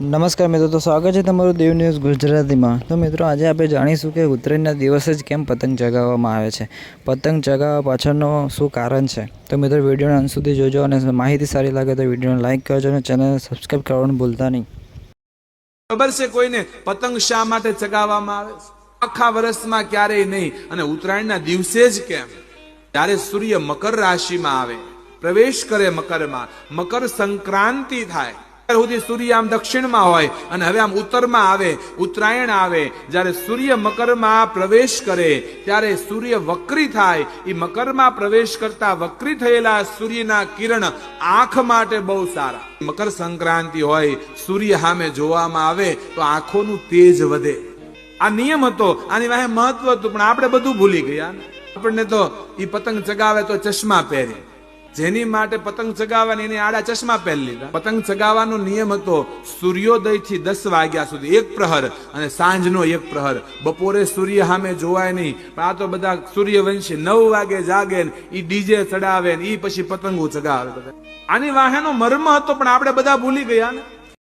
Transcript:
નમસ્કાર મિત્રો, તો સ્વાગત છે તમારું દેવ ન્યૂઝ ગુજરાતીમાં. તો મિત્રો, આજે આપણે જાણીશું કે ઉત્તરાયણના દિવસે જ કેમ પતંગ ચગાવવામાં આવે છે. પતંગ ચગાવવા પાછળનો શું કારણ છે? તો મિત્રો, વિડીયોના અંત સુધી જોજો અને માહિતી સારી લાગે તો વિડીયોને લાઇક કરજો અને ચેનલને સબસ્ક્રાઈબ કરવાનું ભૂલતા નહીં. ખબર છે કોઈને? પતંગ શા માટે ચગાવવામાં આવે આખા વર્ષમાં ક્યારેય નહીં. અને ઉત્તરાયણના દિવસે જ કેમ? ત્યારે સૂર્ય મકર રાશિમાં આવે, પ્રવેશ કરે મકરમાં, મકર સંક્રાંતિ થાય સુધી સૂર્ય આમ દક્ષિણમાં હોય અને હવે આમ ઉત્તરમાં આવે, ઉત્તરાયણ આવે, જ્યારે સૂર્ય મકરમાં પ્રવેશ કરે, ત્યારે સૂર્ય વક્રી થાય. એ મકરમાં પ્રવેશ કરતા વક્રી થયેલા સૂર્યના કિરણ આંખ માટે બહુ સારા. મકર સંક્રાંતિ હોય, સૂર્ય સામે જોવામાં આવે, તો આંખોનું તેજ વધે. આ નિયમ હતો, આની વાહે મહત્વ હતું, પણ આપણે બધું ભૂલી ગયા. આપણને તો એ પતંગ ચગાવે તો ચશ્મા પહેરે. જેની માટે પતંગ ચગાવવાની એની આડા ચશ્મા પહેરી લીધા. પતંગ ચગાવવાનો નિયમ હતો સૂર્યોદયથી દસ વાગ્યા સુધી એક પ્રહર અને સાંજનો એક પ્રહર. બપોરે સૂર્ય સામે જોવાય નહીં, પણ આ તો બધા સૂર્યવંશી નવ વાગે જાગે ને ઈ ડીજે ચડાવે ને ઈ પછી પતંગો ચગાવે. આની વાહેનો મર્મ હતો, પણ આપણે બધા ભૂલી ગયા ને.